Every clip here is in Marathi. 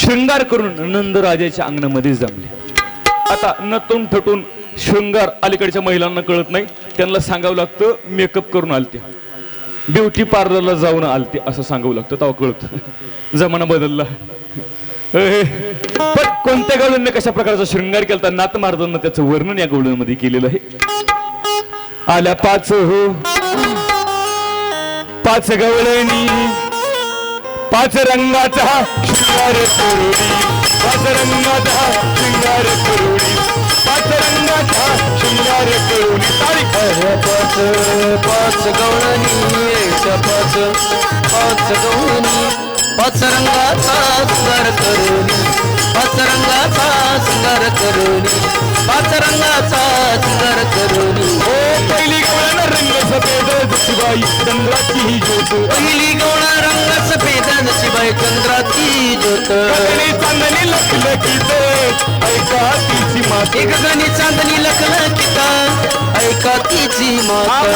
शृंगार करून नंदराजाच्या अंगणामध्ये जमले. आता नटून ठटून शृंगार अलीकडच्या महिलांना कळत नाही. त्यांना सांगावं लागतं मेकअप करून आलते. ब्युटी पार्लरला जाऊन आलते असं सांगावं लागतं. तेव्हा कळत. जमाना बदलला. पण कोणत्या गवळणने कशा प्रकारचा शृंगार केला नात मार्दांना त्याचं वर्णन या गवळणमध्ये केलेलं आहे. आल्या पाच हो. पाच गवळणी पाच रंगाचा शृंगार करुणी पाच रंगाचा शृंगार करुणी पाच रंगाचा शृंगार करुणी तारीख पाच पाच गवळणी एकशे पाच पाच गवळणी. पाच रंगाचा शृंगार करुणी पाच रंगाचा शृंगार करुणी पाच रंगाचा चंद्राची ज्योत. पहिली गवळा रंग सफेद नशिबाई चंद्राची ज्योत. कदळी चांदणी लखलखीत ऐका तिची माते. गणी चांदणी लखल किता. ऐका तिची मात.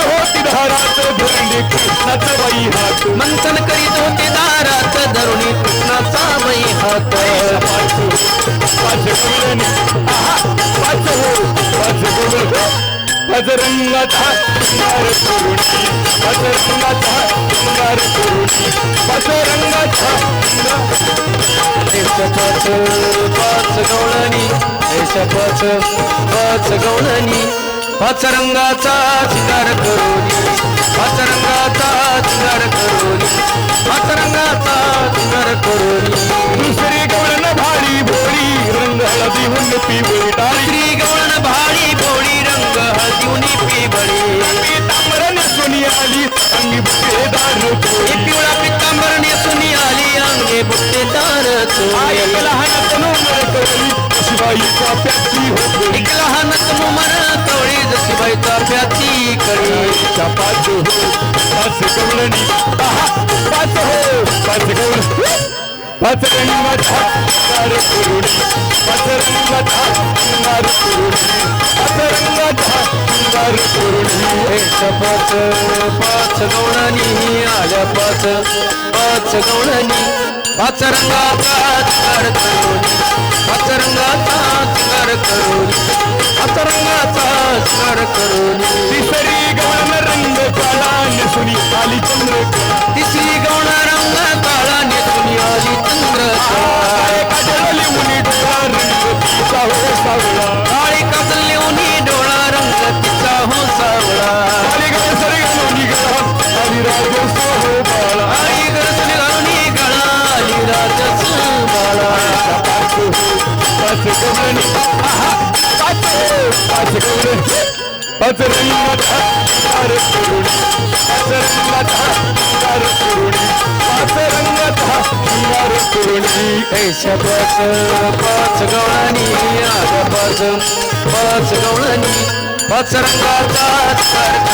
होती धारात भरणे कृष्णाचं बाई हात. मंथन करीत होते दारात धरुणी कृष्णाचा बाई हात. पाच पाच हो. पाच रंगाचा शृंगार करुणी पाच करुणी पाच रंगाचा पाच पाच गवळणी एक पाच पाच गवळणी पाच रंगाचा पाच रंगाचा एक लहान मुमर कवळी जशी बाईचा प्याची कळी पाच हो पाच गवळणी पाच हो पाच गवळ पाच रंगाचा शृंगार करुणी पाच रंगाचा शृंगार करुणी पाच रंगाचा पाच पाच गवळणी आल्या पाच पाच गवळणी. पाच रंगाचा चिंगार करोनी पाच रंगाचा चिंगार करोनी पाच रंगाचा चिंगार करोनी तिसरी गवळण रंग काळा नेसुनी आली चंद्र तिसरी गवळ पाच गवळणी आहा पाच पाच गवळणी. पाच रंगाचा करू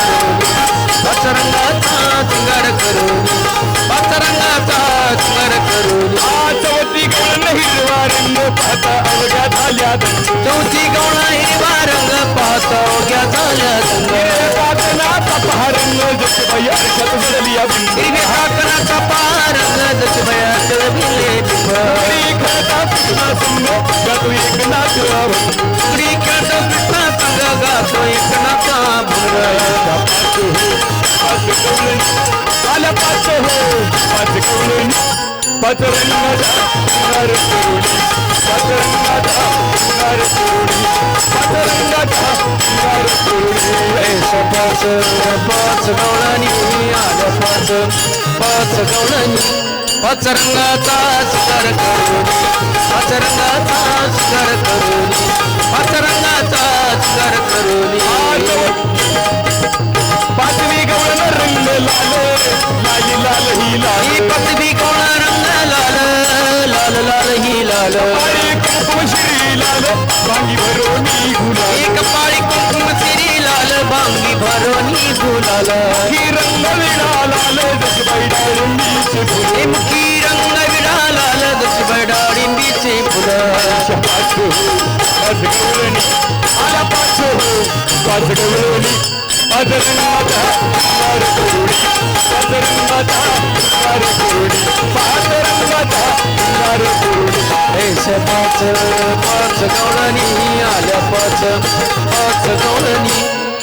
करुणी पाच करू शृंगार करुणी करू चौथी गवळण हिरवा रंग पाहता अवघ्या झाल्या चौथी गवळा हिरवा रंग पाहता अवघ्या झाल्या काकणाचा पहारंग जसबाई आरशात अर्षात या हिरव्या काकणाचा पारंग जस बयात भिले बिंब खेळता कृष्णा संग गातो एक नाच अभंग. कृष्णा संग गातो एक नाचा भंग पाच हो पाच कवळणी आल्या पाच हो पाच कवळणी पाच रंगाचा पाच रंगाचा पाच रंगाचा ऐसा पाच पाच आल्या पाच पाच पाच रंगाचा करून करोनी पाच करून शिकार करोनी करून पाचवी गवळण रंग लाल लाली लाल ही लाल पाचवी कोणा रंग लाल लाल लाल ही लाल पाळी कुंकुम श्री लाल भांगी भरोनी गुलाल एक पाळी कुंकुम श्री लाल बांगी भरोनी गुलाल ही रंग विडा लाल जसबाई डाळिंबीचे फुल पाच गवळणी पाच रंगाचा शृंगार करुणी पाच रंगाचा पाच रंगाचा पाच पाच गवळणी आल्या पाच पाच गवळणी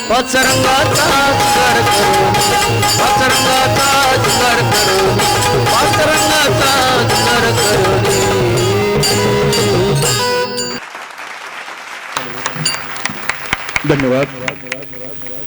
पाच रंगाचा जुगार करून पाच रंगाचा जुगार करून पाच रंग धन्यवाद